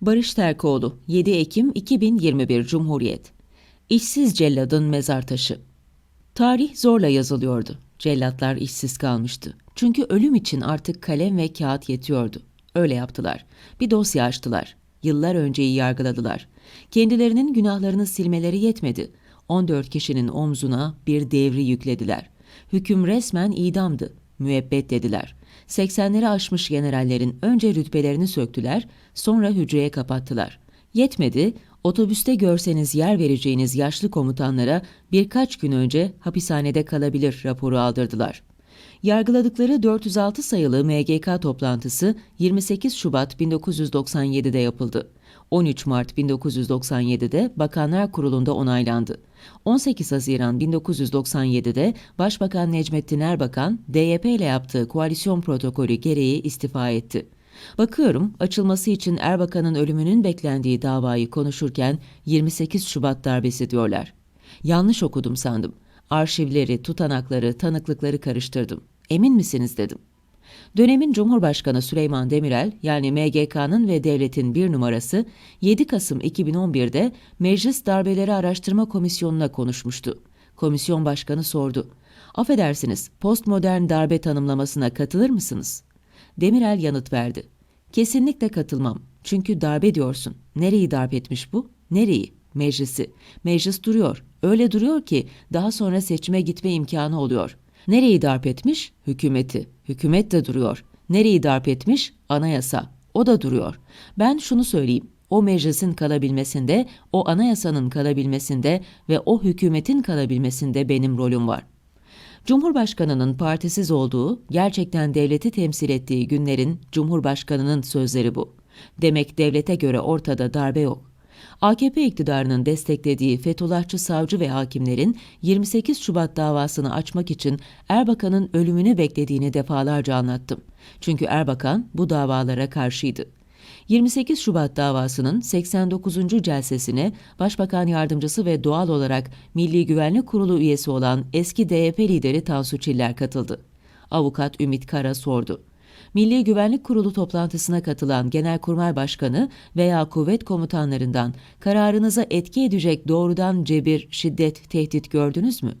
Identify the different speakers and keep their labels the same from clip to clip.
Speaker 1: Barış Terkoğlu 7 Ekim 2021 Cumhuriyet İşsiz celladın mezar taşı Tarih zorla yazılıyordu. Cellatlar işsiz kalmıştı. Çünkü ölüm için artık kalem ve kağıt yetiyordu. Öyle yaptılar. Bir dosya açtılar. Yıllar önceyi yargıladılar. Kendilerinin günahlarını silmeleri yetmedi. 14 kişinin omzuna bir devri yüklediler. Hüküm resmen idamdı. Müebbet dediler. 80'leri aşmış generallerin önce rütbelerini söktüler, sonra hücreye kapattılar. Yetmedi, otobüste görseniz yer vereceğiniz yaşlı komutanlara birkaç gün önce hapishanede kalabilir raporu aldırdılar. Yargıladıkları 406 sayılı MGK toplantısı 28 Şubat 1997'de yapıldı. 13 Mart 1997'de Bakanlar Kurulu'nda onaylandı. 18 Haziran 1997'de Başbakan Necmettin Erbakan, DYP ile yaptığı koalisyon protokolü gereği istifa etti. Bakıyorum açılması için Erbakan'ın ölümünün beklendiği davayı konuşurken 28 Şubat darbesi diyorlar. Yanlış okudum sandım. Arşivleri, tutanakları, tanıklıkları karıştırdım. Emin misiniz dedim. Dönemin Cumhurbaşkanı Süleyman Demirel yani MGK'nın ve devletin bir numarası 7 Kasım 2011'de Meclis Darbeleri Araştırma Komisyonu'na konuşmuştu. Komisyon başkanı sordu. Affedersiniz postmodern darbe tanımlamasına katılır mısınız? Demirel yanıt verdi. Kesinlikle katılmam. Çünkü darbe diyorsun. Nereyi darp etmiş bu? Nereyi? Meclisi. Meclis duruyor. Öyle duruyor ki daha sonra seçime gitme imkanı oluyor. Nereyi darp etmiş? Hükümeti. Hükümet de duruyor. Nereyi darp etmiş? Anayasa. O da duruyor. Ben şunu söyleyeyim. O meclisin kalabilmesinde, o anayasanın kalabilmesinde ve o hükümetin kalabilmesinde benim rolüm var. Cumhurbaşkanının partisiz olduğu, gerçekten devleti temsil ettiği günlerin Cumhurbaşkanının sözleri bu. Demek devlete göre ortada darbe yok. AKP iktidarının desteklediği Fethullahçı savcı ve hakimlerin 28 Şubat davasını açmak için Erbakan'ın ölümünü beklediğini defalarca anlattım. Çünkü Erbakan bu davalara karşıydı. 28 Şubat davasının 89. celsesine Başbakan Yardımcısı ve doğal olarak Milli Güvenlik Kurulu üyesi olan eski DYP lideri Tansu Çiller katıldı. Avukat Ümit Kara sordu. Milli Güvenlik Kurulu toplantısına katılan Genelkurmay Başkanı veya kuvvet komutanlarından kararınıza etki edecek doğrudan cebir, şiddet, tehdit gördünüz mü?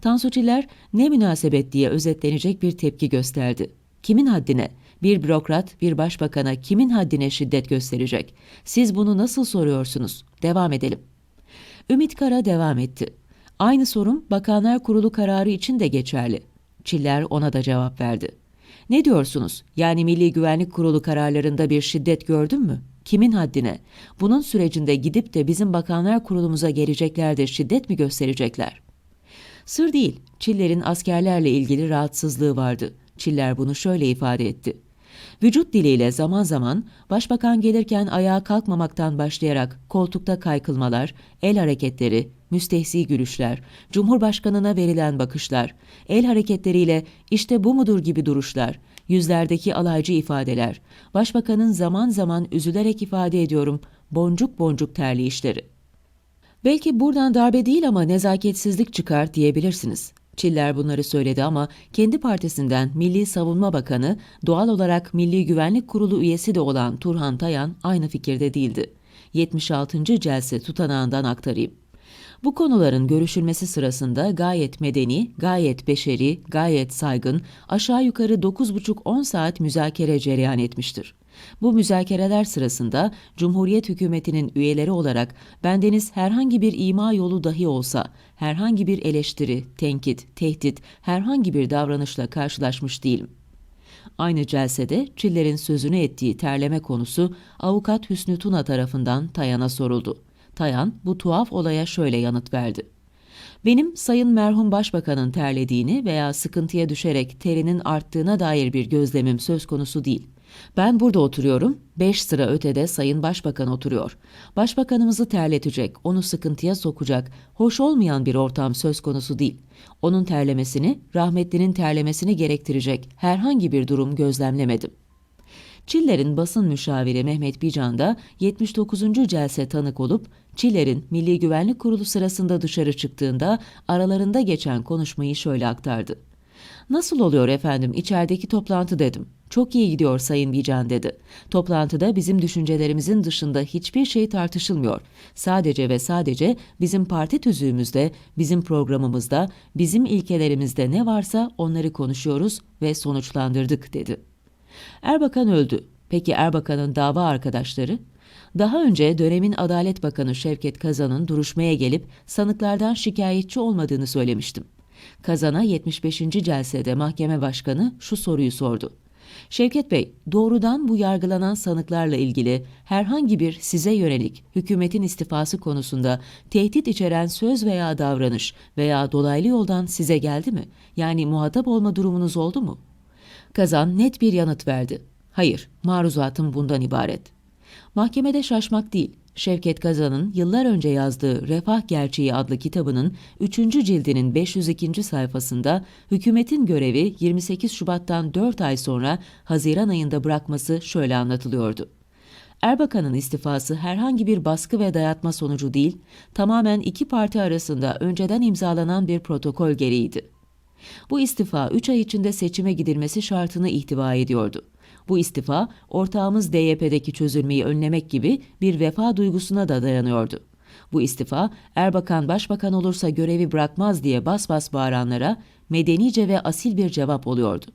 Speaker 1: Tansu Çiller ne münasebet diye özetlenecek bir tepki gösterdi. Kimin haddine? Bir bürokrat bir başbakana kimin haddine şiddet gösterecek? Siz bunu nasıl soruyorsunuz? Devam edelim. Ümit Kara devam etti. Aynı sorun Bakanlar Kurulu kararı için de geçerli. Çiller ona da cevap verdi. Ne diyorsunuz? Yani Milli Güvenlik Kurulu kararlarında bir şiddet gördün mü? Kimin haddine? Bunun sürecinde gidip de bizim Bakanlar Kurulumuza gelecekler de şiddet mi gösterecekler? Sır değil, Çiller'in askerlerle ilgili rahatsızlığı vardı. Çiller bunu şöyle ifade etti. Vücut diliyle zaman zaman başbakan gelirken ayağa kalkmamaktan başlayarak koltukta kaykılmalar, el hareketleri, müstehsi gülüşler, cumhurbaşkanına verilen bakışlar, el hareketleriyle işte bu mudur gibi duruşlar, yüzlerdeki alaycı ifadeler, başbakanın zaman zaman üzülerek ifade ediyorum boncuk boncuk terleyişleri. Belki buradan darbe değil ama nezaketsizlik çıkar diyebilirsiniz. Çiller bunları söyledi ama kendi partisinden Milli Savunma Bakanı, doğal olarak Milli Güvenlik Kurulu üyesi de olan Turhan Tayan aynı fikirde değildi. 76. celse tutanağından aktarayım. Bu konuların görüşülmesi sırasında gayet medeni, gayet beşeri, gayet saygın, aşağı yukarı 9,5-10 saat müzakere cereyan etmiştir. Bu müzakereler sırasında Cumhuriyet hükümetinin üyeleri olarak bendeniz herhangi bir ima yolu dahi olsa, herhangi bir eleştiri, tenkit, tehdit, herhangi bir davranışla karşılaşmış değilim. Aynı celsede Çiller'in sözünü ettiği terleme konusu avukat Hüsnü Tuna tarafından Tayan'a soruldu. Tayan bu tuhaf olaya şöyle yanıt verdi. Benim Sayın Merhum Başbakanın terlediğini veya sıkıntıya düşerek terinin arttığına dair bir gözlemim söz konusu değil. Ben burada oturuyorum, beş sıra ötede Sayın Başbakan oturuyor. Başbakanımızı terletecek, onu sıkıntıya sokacak, hoş olmayan bir ortam söz konusu değil. Onun terlemesini, rahmetlinin terlemesini gerektirecek herhangi bir durum gözlemlemedim. Çiller'in basın müşaviri Mehmet Bican da 79. celse tanık olup Çiller'in Milli Güvenlik Kurulu sırasında dışarı çıktığında aralarında geçen konuşmayı şöyle aktardı. Nasıl oluyor efendim içerideki toplantı dedim. Çok iyi gidiyor Sayın Bican dedi. Toplantıda bizim düşüncelerimizin dışında hiçbir şey tartışılmıyor. Sadece ve sadece bizim parti tüzüğümüzde, bizim programımızda, bizim ilkelerimizde ne varsa onları konuşuyoruz ve sonuçlandırdık dedi. Erbakan öldü. Peki Erbakan'ın dava arkadaşları? Daha önce dönemin Adalet Bakanı Şevket Kazan'ın duruşmaya gelip sanıklardan şikayetçi olmadığını söylemiştim. Kazan'a 75. celsede mahkeme başkanı şu soruyu sordu. Şevket Bey, doğrudan bu yargılanan sanıklarla ilgili herhangi bir size yönelik hükümetin istifası konusunda tehdit içeren söz veya davranış veya dolaylı yoldan size geldi mi? Yani muhatap olma durumunuz oldu mu? Kazan net bir yanıt verdi. Hayır, maruzatım bundan ibaret. Mahkemede şaşmak değil, Şevket Kazan'ın yıllar önce yazdığı Refah Gerçeği adlı kitabının 3. cildinin 502. sayfasında hükümetin görevi 28 Şubat'tan 4 ay sonra Haziran ayında bırakması şöyle anlatılıyordu. Erbakan'ın istifası herhangi bir baskı ve dayatma sonucu değil, tamamen iki parti arasında önceden imzalanan bir protokol gereğiydi. Bu istifa 3 ay içinde seçime gidilmesi şartını ihtiva ediyordu. Bu istifa ortağımız DYP'deki çözülmeyi önlemek gibi bir vefa duygusuna da dayanıyordu. Bu istifa Erbakan başbakan olursa görevi bırakmaz diye bas bas bağıranlara medenice ve asil bir cevap oluyordu.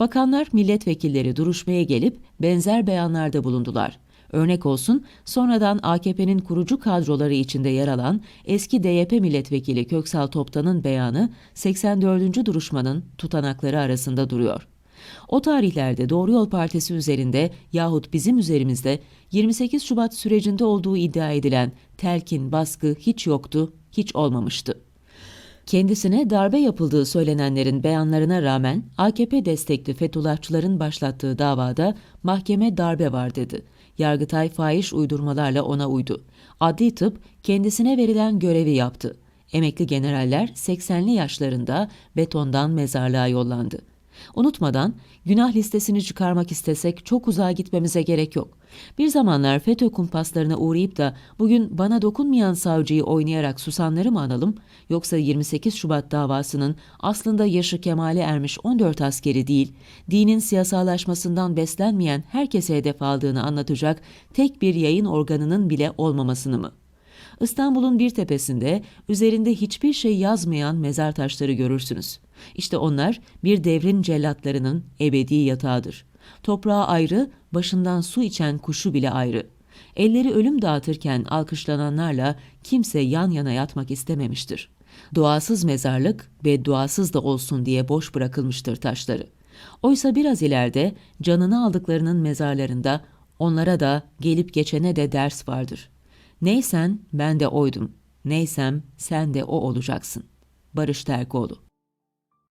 Speaker 1: Bakanlar, milletvekilleri duruşmaya gelip benzer beyanlarda bulundular. Örnek olsun, sonradan AKP'nin kurucu kadroları içinde yer alan eski DYP milletvekili Köksal Toptan'ın beyanı 84. duruşmanın tutanakları arasında duruyor. O tarihlerde Doğru Yol Partisi üzerinde yahut bizim üzerimizde 28 Şubat sürecinde olduğu iddia edilen telkin, baskı hiç yoktu, hiç olmamıştı. Kendisine darbe yapıldığı söylenenlerin beyanlarına rağmen AKP destekli Fethullahçıların başlattığı davada mahkeme darbe var dedi. Yargıtay fahiş uydurmalarla ona uydu. Adli tıp kendisine verilen görevi yaptı. Emekli generaller 80'li yaşlarında betondan mezarlığa yollandı. Unutmadan günah listesini çıkarmak istesek çok uzağa gitmemize gerek yok. Bir zamanlar FETÖ kumpaslarına uğrayıp da bugün bana dokunmayan savcıyı oynayarak susanları mı analım yoksa 28 Şubat davasının aslında yaşı kemale ermiş 14 askeri değil, dinin siyasallaşmasından beslenmeyen herkese hedef aldığını anlatacak tek bir yayın organının bile olmamasını mı? İstanbul'un bir tepesinde üzerinde hiçbir şey yazmayan mezar taşları görürsünüz. İşte onlar bir devrin cellatlarının ebedi yatağıdır. Toprağı ayrı, başından su içen kuşu bile ayrı. Elleri ölüm dağıtırken alkışlananlarla kimse yan yana yatmak istememiştir. Duasız mezarlık ve duasız da olsun diye boş bırakılmıştır taşları. Oysa biraz ileride canını aldıklarının mezarlarında onlara da gelip geçene de ders vardır. Neysen ben de oydum. Neysem sen de o olacaksın. Barış Terkoğlu